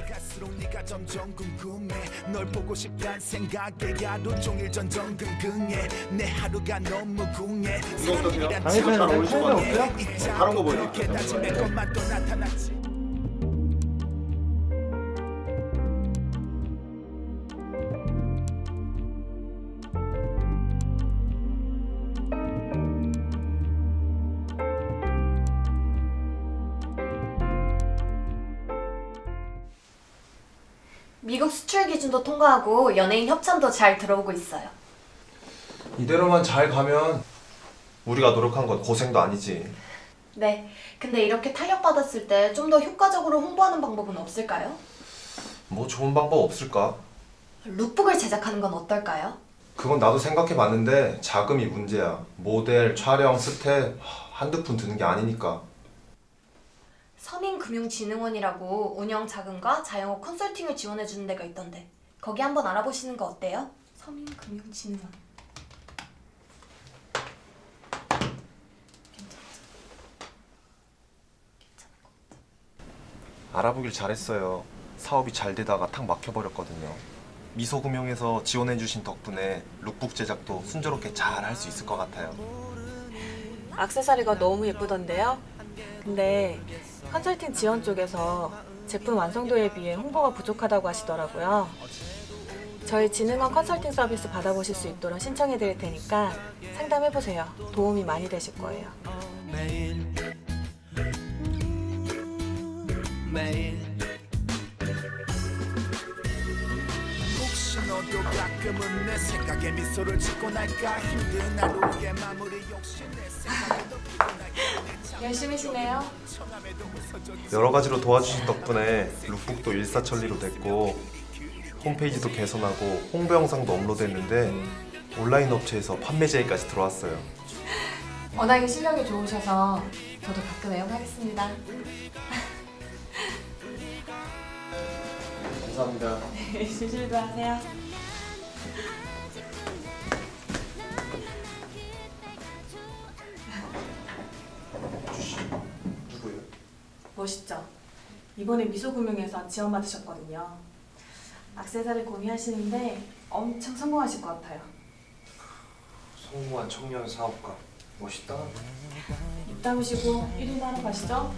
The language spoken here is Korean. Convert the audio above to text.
갈수록 네가 점점 궁금해 널 보고 싶단 생각에 하루 종일 전전 긍긍해 내 하루가 너무 궁해 사람이란 당연히 참잘 어울리실 것 궁해. 같아요? 있잖아, 다른 거 보여요. 그렇게 다짐의 것만 또 나타났지 미국 수출 기준도 통과하고 연예인 협찬도 잘 들어오고 있어요. 이대로만 잘 가면 우리가 노력한 건 고생도 아니지. 네. 근데 이렇게 탄력받았을 때 좀 더 효과적으로 홍보하는 방법은 없을까요? 뭐 좋은 방법 없을까? 룩북을 제작하는 건 어떨까요? 그건 나도 생각해 봤는데 자금이 문제야. 모델, 촬영, 스텝 하, 한두 푼 드는 게 아니니까. 서민금융진흥원이라고 운영 자금과 자영업 컨설팅을 지원해 주는 데가 있던데 거기 한번 알아보시는 거 어때요? 서민금융진흥원. 알아보길 잘했어요. 사업이 잘 되다가 탁 막혀버렸거든요. 미소금융에서 지원해주신 덕분에 룩북 제작도 순조롭게 잘 할 수 있을 것 같아요. 악세사리가 너무 예쁘던데요? 근데 컨설팅 지원 쪽에서 제품 완성도에 비해 홍보가 부족하다고 하시더라고요. 저희 진흥원 컨설팅 서비스 받아보실 수 있도록 신청해 드릴 테니까 상담해 보세요. 도움이 많이 되실 거예요. 매일 매일 가끔은 내 생각에 미소를 짓고 날까 힘든 하루의 마무리 역시 내 생각에도 열심히시네요. 여러 가지로 도와주신 덕분에 룩북도 일사천리로 됐고 홈페이지도 개선하고 홍보 영상도 업로드했는데 온라인 업체에서 판매 제의까지 들어왔어요. 워낙에 실력이 좋으셔서 저도 가끔 애용하겠습니다. 감사합니다. 실실도 하세요. 멋있죠? 이번에 미소금융에서 지원 받으셨거든요. 악세사리 고민하시는데 엄청 성공하실 것 같아요. 성공한 청년 사업가 멋있다. 입 다무시고 1인 하러 가시죠.